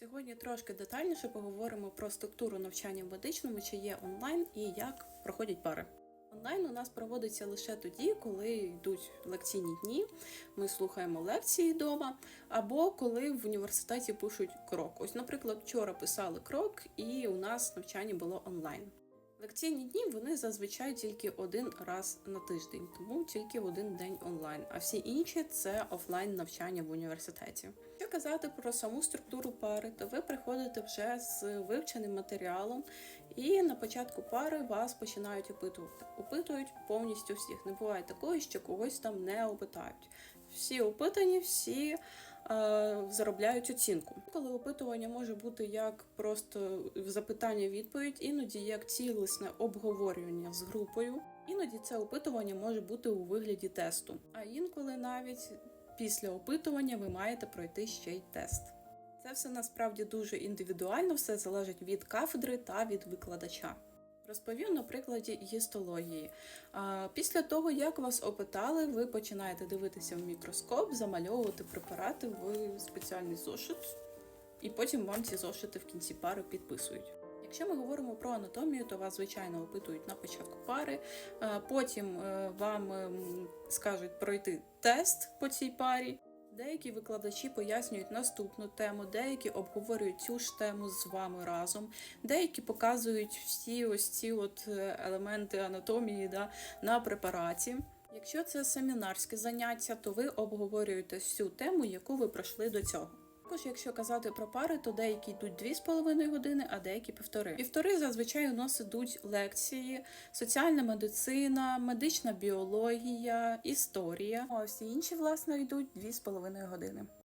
Сьогодні трошки детальніше поговоримо про структуру навчання в медичному, чи є онлайн і як проходять пари. Онлайн у нас проводиться лише тоді, коли йдуть лекційні дні, ми слухаємо лекції вдома, або коли в університеті пишуть крок. Ось, наприклад, вчора писали крок, і у нас навчання було онлайн. Лекційні дні вони зазвичай тільки один раз на тиждень, тому тільки один день онлайн. А всі інші це офлайн навчання в університеті. Якщо казати про саму структуру пари, то ви приходите вже з вивченим матеріалом, і на початку пари вас починають опитувати. Опитують повністю всіх. Не буває такого, що когось там не опитають. Всі опитані, всі е, заробляють оцінку. Коли опитування може бути як просто запитання-відповідь, іноді як цілісне обговорювання з групою. Іноді це опитування може бути у вигляді тесту, а інколи навіть після опитування ви маєте пройти ще й тест. Це все насправді дуже індивідуально, все залежить від кафедри та від викладача. Розповім на прикладі гістології. Після того, як вас опитали, ви починаєте дивитися в мікроскоп, замальовувати препарати в спеціальний зошит, і потім вам ці зошити в кінці пари підписують. Якщо ми говоримо про анатомію, то вас звичайно опитують на початку пари, а потім е, вам ем, скажуть пройти тест по цій парі. Деякі викладачі пояснюють наступну тему, деякі обговорюють цю ж тему з вами разом, деякі показують всі ось ці от е, елементи анатомії да, на препараті. Якщо це семінарське заняття, то ви обговорюєте всю тему, яку ви пройшли до цього. Також, якщо казати про пари, то деякі йдуть 2,5 години, а деякі півтори. Півтори зазвичай у нас ідуть лекції, соціальна медицина, медична біологія, історія. А всі інші, власне, йдуть 2,5 години.